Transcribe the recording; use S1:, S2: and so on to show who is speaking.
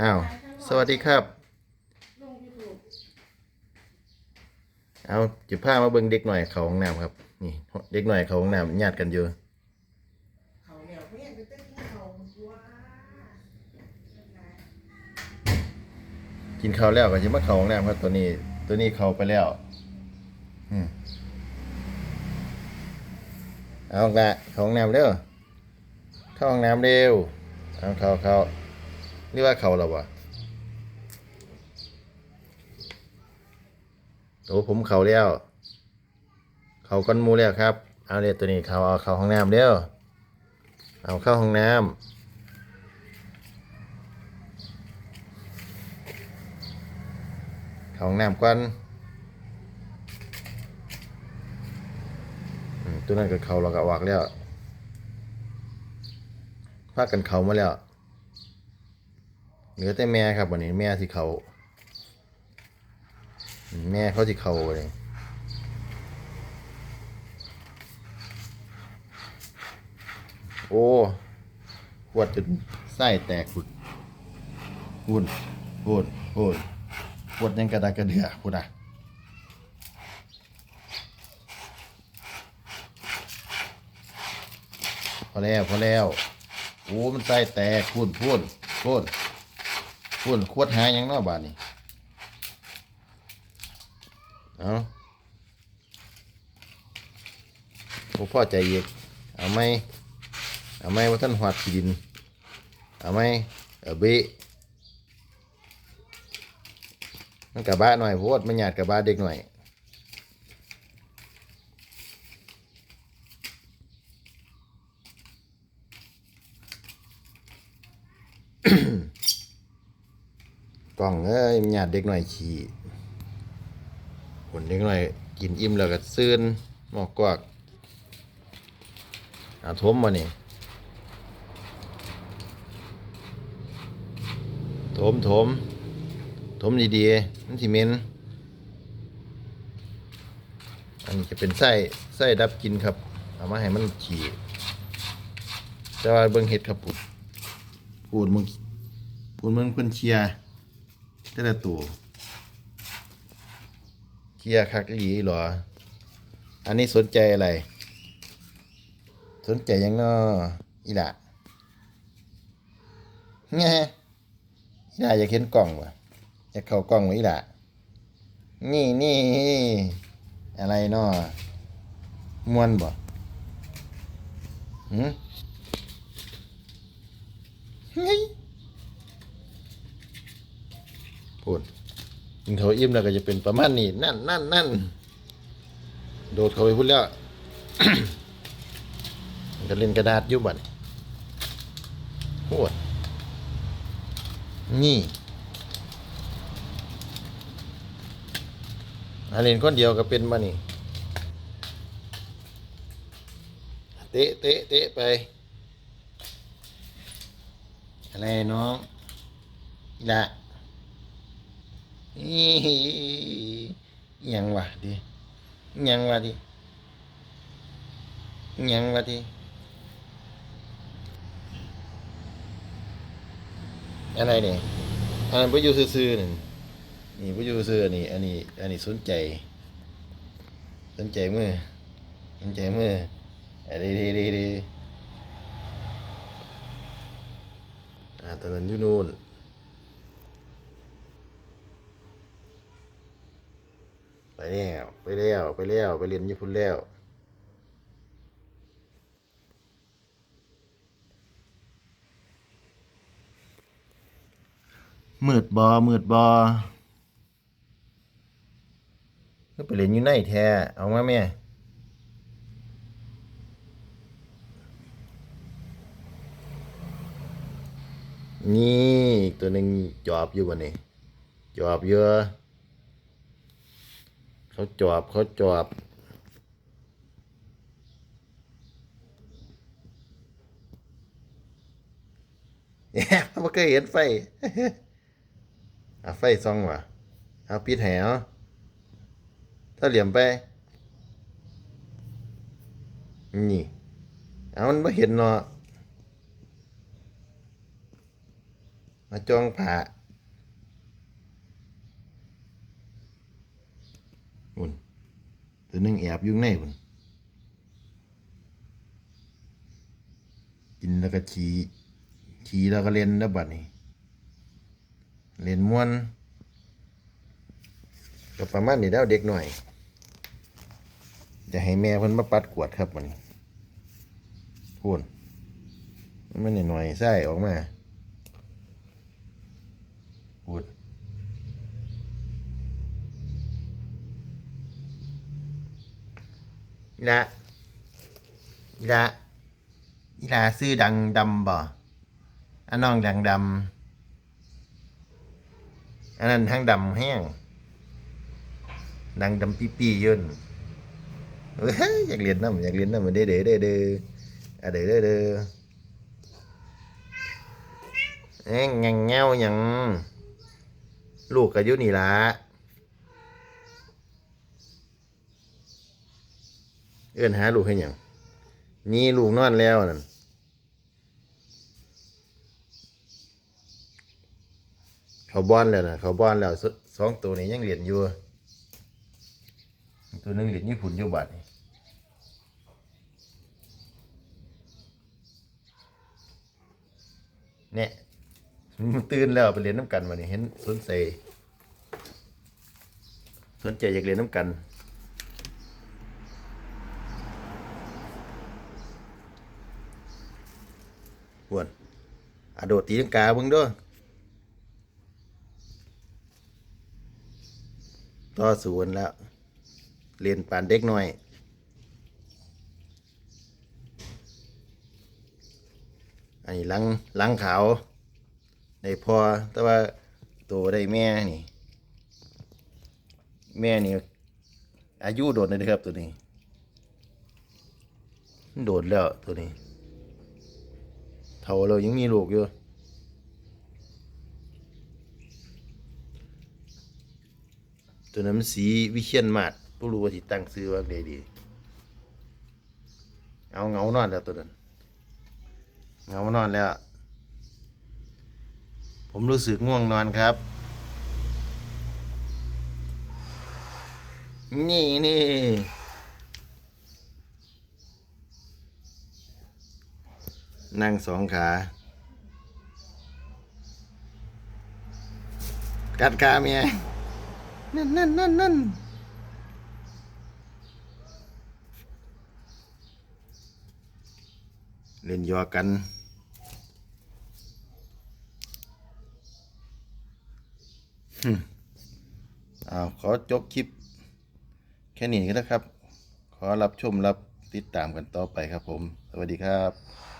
S1: อ้าว สวัสดีครับ เอาจะพามาเบิ่งเด็กหน่อยเขาห้องน้ำครับ นี่ เด็กหน่อยเขาห้องน้ำญาติกันอยู่
S2: เขาแล้วเพื่อะเต้นเขาตัว
S1: กินข้าวแล้วก็จะมาเข้าห้องน้ำครับตัวนี้ ตัวนี้เข้าไปแล้วอืมเอาละเข้าห้องน้ำเร็วเข้าห้องน้ำเร็วเอาเข้าเข้า นี่ว่าเขาแล้วะโอ้ผมเขาแล้ว เขาก้อนมูแล้วครับ เอาเดี๋ยวตัวนี้เขาเอาเขาห้องน้ำเร็วเอาเข้าห้องน้ำเข้าห้องน้ำก่อนตัวนั้นก็เขาเราก็ออกแล้วพากันเขามาแล้ว เหลือแต่แม่ครับวันนี้แม่ที่เขาแม่เขาที่เขาเลยโอ้ขวดจนไส้แตกพุดพูนพูนพูนปวดยังกระดากระเดือพูดอะพอแล้วพอแล้วโอ้มันใส่แตกพูนพูนพูน พูนขวดหายังเนาะบานนี่เอาโอ้พ่อใจเย็นเอาไหมเอาไหมว่าท่านหอดดินเอาไหมเอาเบะมันกะบ้าหน่อยโพดมันหยาดกะบ้าเด็กหน่อย ก ล่องเอ้ยมันหยาดเด็กหน่อยขี่ผลเด็กหน่อยกินอิ่มแล้วก็ซื่นหมอกกวากอาทมมานี่ทมทมถมดีๆมันสิเมนอันนี้จะเป็นไส้ไส้ดับกินครับ เอามาให้มันขี่แต่ว่าเบิ่งเห็ดครับปุดปูดมึงปูดมึงเพิ่นเชียร์ แต่ละตัวเชียร์คักอีหลีหรอ อันนี้สนใจอะไร สนใจยังนออีหละแง่อีหละอยากเห็นกล่องวะจะเข้ากล้องไว้ละนี่นี่อะไรเนาะมวนบ่หืมเฮ้ย พูดกินเขาอิ่มแล้วก็จะเป็นประมาณนี้นั่นนั่นนั่นโดดเขาไปพูดแล้วก็เล่นกระดาษยุบบัดโหดนี่อันเล่นคนเดียวก็เป็นมานี่เตะเตะเตะไป อะไรน้องละ ยังวะดิยังวะดิยังวะดิอะไรเนี่ยอันนั้นไปอยู่ซื่อๆนี่นี่ผู้อยู่ซื้อนนี้อันนี้อันนี้สนใจ สนใจมือสนใจมืออะดีดีดีดีอ่าตอนนั้นอยู่นู่นไป แล้วไปแล้วไปแล้วไปเรียนญี่ปุ่นแล้วมืดบอมืดบอก็ไปเล่นอยู่ในแท้เอามาแม่นี่ตัวหนึ่งจอบอยู่บ่นี่จอบเยอะ เขาจอบเขาจอบแย่ไม่เคยเห็นไฟอาไฟซองว่ะเอาปิดแหวถ้าเหลี่ยมไป นี่ เอามันไม่เห็นเนาะมาจ้องผ่าบุญ ตัวนึงแอบอยู่ในบุญกินแล้วก็ขี่ขี่แล้วก็เล่นแล้วบัดนี้เล่นม่วนก็ประมาณนี้แล้วเด็กหน่อย จะให้แม่เพิ่นมาปัดกวดครับวันพูนมันหน่อยๆไส้ออกมาพูด อีละอีละอีละซื้อดังดำบ่อันน้องดังดำอันนั้นทั้งดำแห้งดังดำปีปีๆย่นเอ้ยอยากเรียนน้ำอยากเรียนน้ำมันเด้อเด้อเด้อเด้อะเด้อเด้อเด้อเอ้ยงังเงาหยังลูกก็อยู่นี่ละ เอื้อนหาลูกให้หยังนี่ลูกนอนแล้วนั่นเขาบ้อนแล้วนะเขาบ้อนแล้วสองตัวนี้ยังเรียนอยู่ ตัวหนึงเรียนญี่ปุ่นอยู่บัดนี่เนี่ยมันตื่นแล้วไปเรียนน้ำกันมาเนี่เห็นสนใจสนใจอยากเรียนน้ำกัน วนอะโดดตีลังกาเบิ่งด้วยต่อสูนแล้ว เรียนปานเด็กหน้อย อันนี้ลังลังขาว ได้พอ แต่ว่าโตได้แม่นี่ แม่นี่ อายุโดดเลยนะครับตัวนี้ โดดแล้วตัวนี้ เท่าเรายังมีลูกอยู่ตัวนั้นสีวิเชียนมาดผู้รู้ว่าที่ตั้งซื้อว่าไงดีเอาเงานอนแล้วตัวนั้นเงานอนแล้ว ผมรู้สึกง่วงนอนครับ นี่นี่ นั่งสองขา กัดขาเมียนั่นนั่นนั่นนั่นเล่นหยอกกันหึอ้าวขอจบคลิป แค่นี้ก็แล้วครับ ขอรับชมรับติดตามกันต่อไปครับผม สวัสดีครับ